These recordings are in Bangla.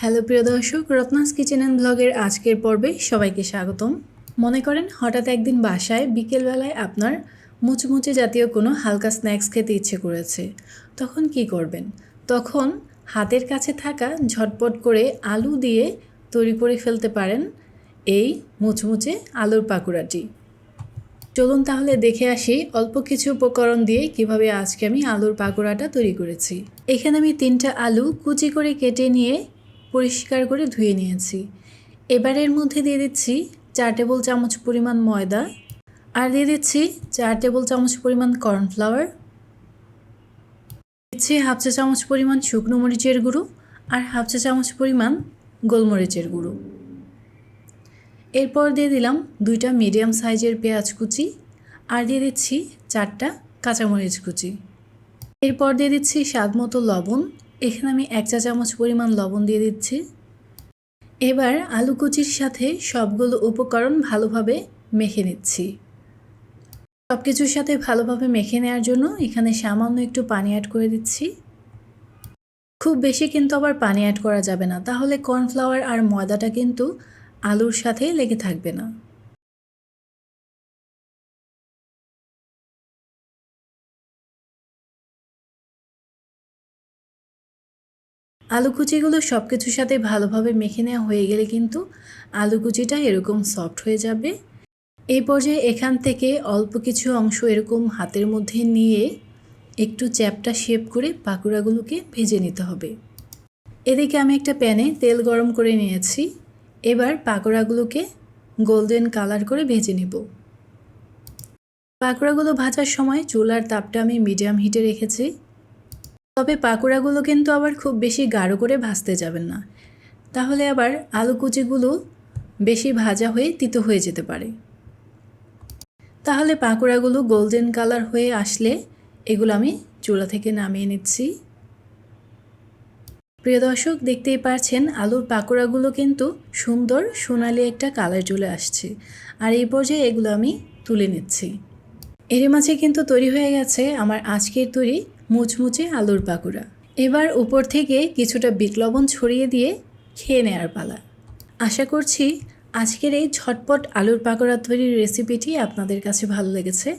হ্যালো প্রিয় দর্শক, রত্নাস কিচেন অ্যান্ড ব্লগের আজকের পর্বে সবাইকে স্বাগতম। মনে করেন হঠাৎ একদিন বাসায় বিকেলবেলায় আপনার মুচমুচে জাতীয় কোনো হালকা স্ন্যাক্স খেতে ইচ্ছে করেছে। তখন কি করবেন? তখন হাতের কাছে থাকা ঝটপট করে আলু দিয়ে তৈরি করে ফেলতে পারেন এই মুচমুচে আলুর পাকুড়াটি। চলুন তাহলে দেখে আসি অল্প কিছু উপকরণ দিয়ে কীভাবে আজকে আমি আলুর পাকোড়াটা তৈরি করেছি। এখানে আমি তিনটা আলু কুচি করে কেটে নিয়ে পরিষ্কার করে ধুয়ে নিয়েছি। এবার এর মধ্যে দিয়ে দিচ্ছি চার টেবিল চামচ পরিমাণ ময়দা আর দিয়ে দিচ্ছি চার টেবিল চামচ পরিমাণ কর্নফ্লাওয়ার। দিচ্ছি হাফ চা চামচ পরিমাণ শুকনো মরিচের গুঁড়ো আর হাফ চা চামচ পরিমাণ গোলমরিচের গুঁড়ো। এরপর দিয়ে দিলাম দুইটা মিডিয়াম সাইজের পেঁয়াজ কুচি আর দিয়ে দিচ্ছি চারটা কাঁচামরিচ কুচি। এরপর দিয়ে দিচ্ছি স্বাদ মতো লবণ এখানে আমি এক চা চামচ পরিমাণ লবণ দিয়ে দিচ্ছি। এবার আলু কুচির সাথে সবগুলো উপকরণ ভালোভাবে মেখে নিচ্ছি। সব কিছুর সাথে ভালোভাবে মেখে নেওয়ার জন্য এখানে সামান্য একটু পানি অ্যাড করে দিচ্ছি। খুব বেশি কিন্তু আবার পানি অ্যাড করা যাবে না, তাহলে কর্নফ্লাওয়ার আর ময়দাটা কিন্তু আলুর সাথে লেগে থাকবে না। আলু কুচিগুলো সব কিছুর সাথে ভালোভাবে মেখে নেওয়া হয়ে গেলে কিন্তু আলু কুচিটা এরকম সফট হয়ে যাবে। এই পর্যায়ে এখান থেকে অল্প কিছু অংশ এরকম হাতের মধ্যে নিয়ে একটু চ্যাপটা শেপ করে পাকুড়াগুলোকে ভেজে নিতে হবে। এদিকে আমি একটা প্যানে তেল গরম করে নিয়েছি। এবার পাকোড়াগুলোকে গোল্ডেন কালার করে ভেজে নেব। পাকোড়াগুলো ভাজার সময় চুলার তাপটা আমি মিডিয়াম হিটে রেখেছি। তবে পাকোড়াগুলো কিন্তু আবার খুব বেশি গাঢ় করে ভাজতে যাবেন না। তাহলে আবার আলু কুচিগুলো বেশি ভাজা হয়ে তিতো হয়ে যেতে পারে। তাহলে পাকোড়াগুলো গোল্ডেন কালার হয়ে আসলে এগুলো আমি চুলা থেকে নামিয়ে নিচ্ছি। প্রিয় দর্শক, দেখতেই পারছেন আলুর পাকোড়াগুলো কিন্তু সুন্দর সোনালি একটা কালার চলে আসছে। আর এই পর্যায়ে এগুলো আমি তুলে নিচ্ছি। এর মাঝে কিন্তু তৈরি হয়ে গেছে আমার আজকের তৈরি মুচমুচে আলুর পাকুড়া। এবার উপর থেকে কিছুটা বিট লবণ ছড়িয়ে দিয়ে খেয়ে নেওয়ার পালা। আশা করছি আজকের এই ঝটপট আলুর পাকোড়া তৈরির রেসিপিটি আপনাদের কাছে ভালো লেগেছে।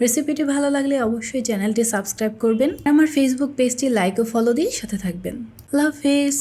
রেসিপিটি ভালো লাগলে অবশ্যই চ্যানেলটি সাবস্ক্রাইব করবেন। আমার ফেসবুক পেজটি লাইক ও ফলো দিয়ে সাথে থাকবেন। লাভ হাফেজ।